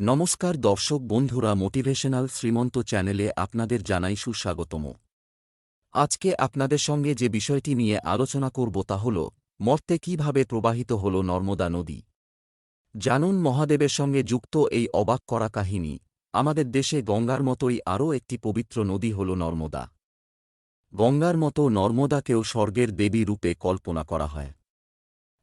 নমস্কার দর্শক বন্ধুরা মোটিভেশনাল শ্রীমন্ত চ্যানেলে আপনাদের জানাই সুস্বাগতম। আজকে আপনাদের সঙ্গে যে বিষয়টি নিয়ে আলোচনা করব তা হল, মর্তে কীভাবে প্রবাহিত হল নর্মদা নদী। জানুন মহাদেবের সঙ্গে যুক্ত এই অবাক করা কাহিনী, আমাদের দেশে গঙ্গার মতোই আরও একটি পবিত্র নদী হল নর্মদা। গঙ্গার মতো নর্মদাকেও স্বর্গের দেবী রূপে কল্পনা করা হয়।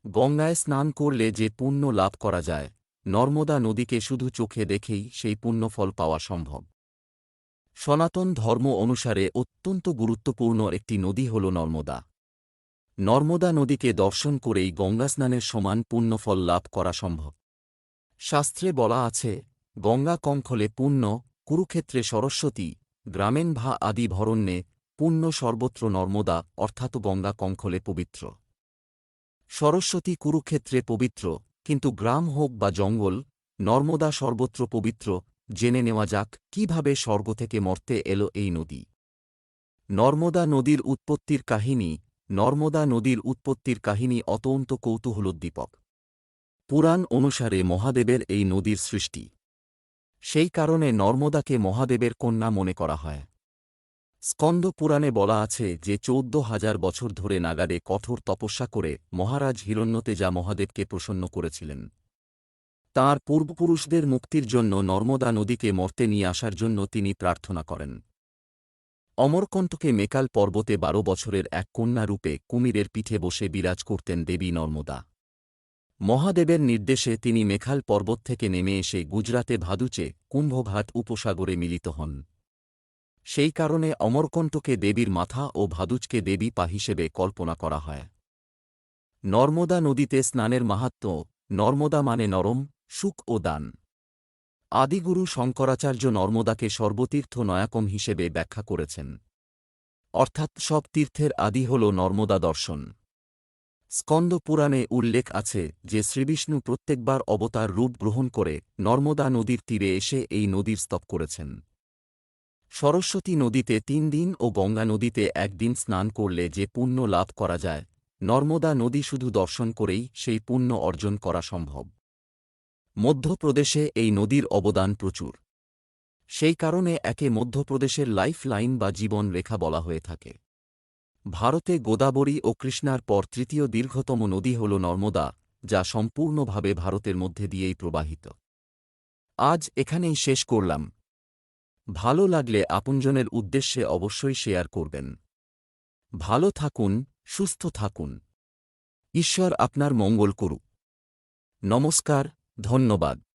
গঙ্গায় স্নান করলে যে পুণ্য লাভ করা যায় নর্মদা নদীকে শুধু চোখে দেখেই সেই পুণ্যফল পাওয়া সম্ভব। সনাতন ধর্ম অনুসারে অত্যন্ত গুরুত্বপূর্ণ একটি নদী হল নর্মদা। নর্মদা নদীকে দর্শন করেই গঙ্গা স্নানের সমান পুণ্যফল লাভ করা সম্ভব। শাস্ত্রে বলা আছে, গঙ্গা কঙ্খলে পুণ্য, কুরুক্ষেত্রে সরস্বতী, গ্রামেন ভা আদি ভরণ্যে পুণ্য সর্বত্র নর্মদা, অর্থাৎ গঙ্গা কঙ্খলে পবিত্র। সরস্বতী কুরুক্ষেত্রে পবিত্র কিন্তু গ্রাম হোক বা জঙ্গল, নর্মদা সর্বত্র পবিত্র, জেনে নেওয়া যাক কীভাবে স্বর্গ থেকে মর্তে এলো এই নদী। নর্মদা নদীর উৎপত্তির কাহিনী, নর্মদা নদীর উৎপত্তির কাহিনী অতন্ত কৌতূহলোদ্দীপক। পুরাণ অনুসারে মহাদেবের এই নদীর সৃষ্টি। সেই কারণে নর্মদাকে মহাদেবের কন্যা মনে করা হয়। স্কন্দ পুরাণে বলা আছে যে চৌদ্দ হাজার বছর ধরে নাগারে কঠোর তপস্যা করে মহারাজ হিরণ্যতেজা মহাদেবকে প্রসন্ন করেছিলেন। তাঁর পূর্বপুরুষদের মুক্তির জন্য নর্মদা নদীকে মর্তে নিয়ে আসার জন্য তিনি প্রার্থনা করেন। অমরকণ্ঠকে মেকাল পর্বতে বারো বছরের এক কন্যা রূপে কুমিরের পিঠে বসে বিরাজ করতেন দেবী নর্মদা। মহাদেবের নির্দেশে তিনি মেখাল পর্বত থেকে নেমে এসে গুজরাতে ভাদুচে কুম্ভঘাট উপসাগরে মিলিত হন। সেই কারণে অমরকণ্ঠকে দেবীর মাথা ও ভাদুজকে দেবী পা হিসেবে কল্পনা করা হয়। নর্মদা নদীতে স্নানের মাহাত্ম্য নর্মদা মানে নরম, সুখ ও দান। আদিগুরু শঙ্করাচার্য নর্মদাকে সর্বতীর্থ নয়াকম হিসেবে ব্যাখ্যা করেছেন। অর্থাৎ সব তীর্থের আদি হল নর্মদা দর্শন। স্কন্দ পুরাণে উল্লেখ আছে যে শ্রীবিষ্ণু প্রত্যেকবার অবতার রূপ গ্রহণ করে নর্মদা নদীর তীরে এসে এই নদীর স্তব করেছেন। সরস্বতী নদীতে তিন দিন ও গঙ্গা নদীতে একদিন স্নান করলে যে পুণ্য লাভ করা যায়, নর্মদা নদী শুধু দর্শন করেই সেই পুণ্য অর্জন করা সম্ভব। মধ্যপ্রদেশে এই নদীর অবদান প্রচুর। সেই কারণে একে মধ্যপ্রদেশের লাইফ লাইন বা জীবন রেখা বলা হয়ে থাকে। ভারতে গোদাবরী ও কৃষ্ণার পর তৃতীয় দীর্ঘতম নদী হল নর্মদা, যা সম্পূর্ণভাবে ভারতের মধ্যে দিয়েই প্রবাহিত। আজ এখানেই শেষ করলাম। ভালো লাগলে আপনজনের উদ্দেশ্যে অবশ্যই শেয়ার করবেন। ভালো থাকুন, সুস্থ থাকুন। ঈশ্বর আপনার মঙ্গল করুক। নমস্কার, ধন্যবাদ।